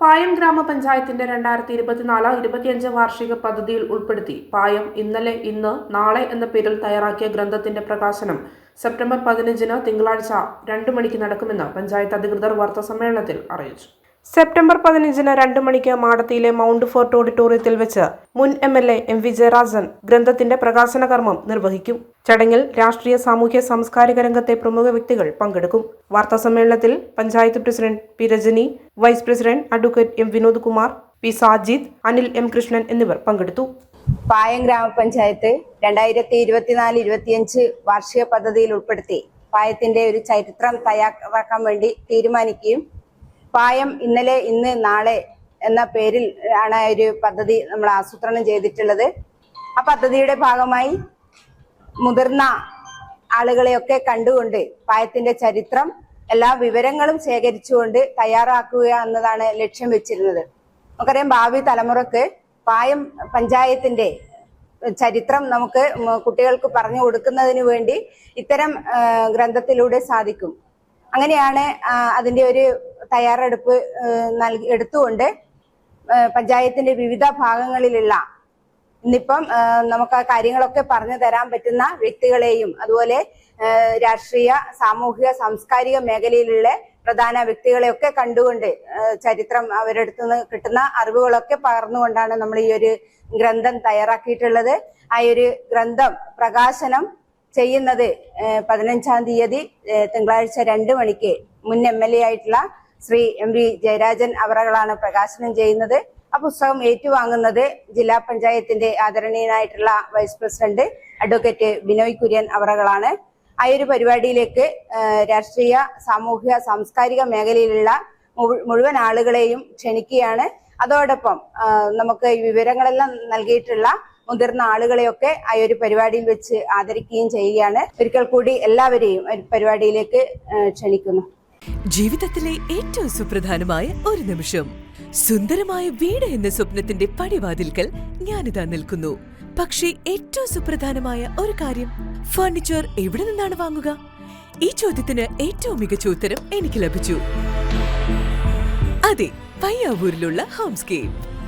പായം ഗ്രാമപഞ്ചായത്തിന്റെ രണ്ടായിരത്തി ഇരുപത്തിനാല് ഇരുപത്തിയഞ്ച് വാർഷിക പദ്ധതിയിൽ ഉൾപ്പെടുത്തി പായം ഇന്നലെ ഇന്ന് നാളെ എന്ന പേരിൽ തയ്യാറാക്കിയ ഗ്രന്ഥത്തിന്റെ പ്രകാശനം സെപ്റ്റംബർ പതിനഞ്ചിന് തിങ്കളാഴ്ച രണ്ട് മണിക്ക് നടക്കുമെന്ന് പഞ്ചായത്ത് അധികൃതർ വാർത്താസമ്മേളനത്തിൽ അറിയിച്ചു. സെപ്റ്റംബർ പതിനഞ്ചിന് രണ്ട് മണിക്ക് മാടത്തിയിലെ മൗണ്ട് ഫോർട്ട് ഓഡിറ്റോറിയത്തിൽ വെച്ച് മുൻ M L A M V Jayarajan ഗ്രന്ഥത്തിന്റെ പ്രകാശന കർമ്മം നിർവഹിക്കും. ചടങ്ങിൽ രാഷ്ട്രീയ സാമൂഹ്യ സാംസ്കാരിക രംഗത്തെ പ്രമുഖ വ്യക്തികൾ പങ്കെടുക്കും. വാർത്താ സമ്മേളനത്തിൽ panchayat president P Rajani vice president advocate M Vinod Kumar P Sajid Anil M Krishnan എന്നിവർ പങ്കെടുത്തു. പായം ഗ്രാമപഞ്ചായത്ത് രണ്ടായിരത്തി ഇരുപത്തിനാല് ഇരുപത്തിയഞ്ച് വാർഷിക പദ്ധതിയിൽ ഉൾപ്പെടുത്തി പായത്തിന്റെ ഒരു ചരിത്രം തയ്യാറാക്കാൻ വേണ്ടി തീരുമാനിക്കുകയും പായം ഇന്നലെ ഇന്ന് നാളെ എന്ന പേരിൽ ആണ് ഒരു പദ്ധതി നമ്മൾ ആസൂത്രണം ചെയ്തിട്ടുള്ളത്. ആ പദ്ധതിയുടെ ഭാഗമായി മുതിർന്ന ആളുകളെയൊക്കെ കണ്ടുകൊണ്ട് പായത്തിന്റെ ചരിത്രം എല്ലാ വിവരങ്ങളും ശേഖരിച്ചുകൊണ്ട് തയ്യാറാക്കുക എന്നതാണ് ലക്ഷ്യം വെച്ചിരുന്നത്. നമുക്കറിയാം ഭാവി തലമുറയ്ക്ക് പായം പഞ്ചായത്തിന്റെ ചരിത്രം നമുക്ക് കുട്ടികൾക്ക് പറഞ്ഞു കൊടുക്കുന്നതിന് വേണ്ടി ഇത്തരം ഗ്രന്ഥത്തിലൂടെ സാധിക്കും. അങ്ങനെയാണ് അതിന്റെ ഒരു തയ്യാറെടുപ്പ് നൽകി എടുത്തുകൊണ്ട് പഞ്ചായത്തിന്റെ വിവിധ ഭാഗങ്ങളിലുള്ള ഇന്നിപ്പം നമുക്ക് ആ കാര്യങ്ങളൊക്കെ പറഞ്ഞു തരാൻ പറ്റുന്ന വ്യക്തികളെയും അതുപോലെ രാഷ്ട്രീയ സാമൂഹിക സാംസ്കാരിക മേഖലയിലുള്ള പ്രധാന വ്യക്തികളെയൊക്കെ കണ്ടുകൊണ്ട് ചരിത്രം അവരുടെ അടുത്ത് നിന്ന് കിട്ടുന്ന അറിവുകളൊക്കെ പകർന്നുകൊണ്ടാണ് നമ്മൾ ഈ ഒരു ഗ്രന്ഥം തയ്യാറാക്കിയിട്ടുള്ളത്. ആ ഒരു ഗ്രന്ഥം പ്രകാശനം ചെയ്യുന്നത് പതിനഞ്ചാം തീയതി തിങ്കളാഴ്ച രണ്ട് മണിക്ക് മുൻ എം എൽ എ ആയിട്ടുള്ള ശ്രീ എം വി ജയരാജൻ അവറകളാണ് പ്രകാശനം ചെയ്യുന്നത്. ആ പുസ്തകം ഏറ്റുവാങ്ങുന്നത് ജില്ലാ പഞ്ചായത്തിന്റെ ആദരണീയനായിട്ടുള്ള vice president advocate Binoy Kurian അവറകളാണ്. ആ ഒരു പരിപാടിയിലേക്ക് രാഷ്ട്രീയ സാമൂഹ്യ സാംസ്കാരിക മേഖലയിലുള്ള മുഴുവൻ ആളുകളെയും ക്ഷണിക്കുകയാണ്. അതോടൊപ്പം നമുക്ക് വിവരങ്ങളെല്ലാം നൽകിയിട്ടുള്ള മുതിർന്ന ആളുകളെയൊക്കെ ആ ഒരു പരിപാടിയിൽ വെച്ച് ആദരിക്കുകയും ചെയ്യുകയാണ്. ഒരിക്കൽ കൂടി എല്ലാവരെയും ഒരു പരിപാടിയിലേക്ക് ക്ഷണിക്കുന്നു. ജീവിതത്തിലെ ഏറ്റവും സുപ്രധാനമായ ഒരു നിമിഷം. സുന്ദരമായ വീട് എന്ന സ്വപ്നത്തിന്റെ പടിവാതിൽക്കൽ ഞാനിതാ നിൽക്കുന്നു. പക്ഷേ ഏറ്റവും സുപ്രധാനമായ ഒരു കാര്യം ഫർണിച്ചർ എവിടെ നിന്നാണ് വാങ്ങുക? ഈ ചോദ്യത്തിന് ഏറ്റവും മികച്ച ഉത്തരം എനിക്ക് ലഭിച്ചു. അതെ പയ്യാവൂരിലുള്ള ഹോംസ്കേപ്പ്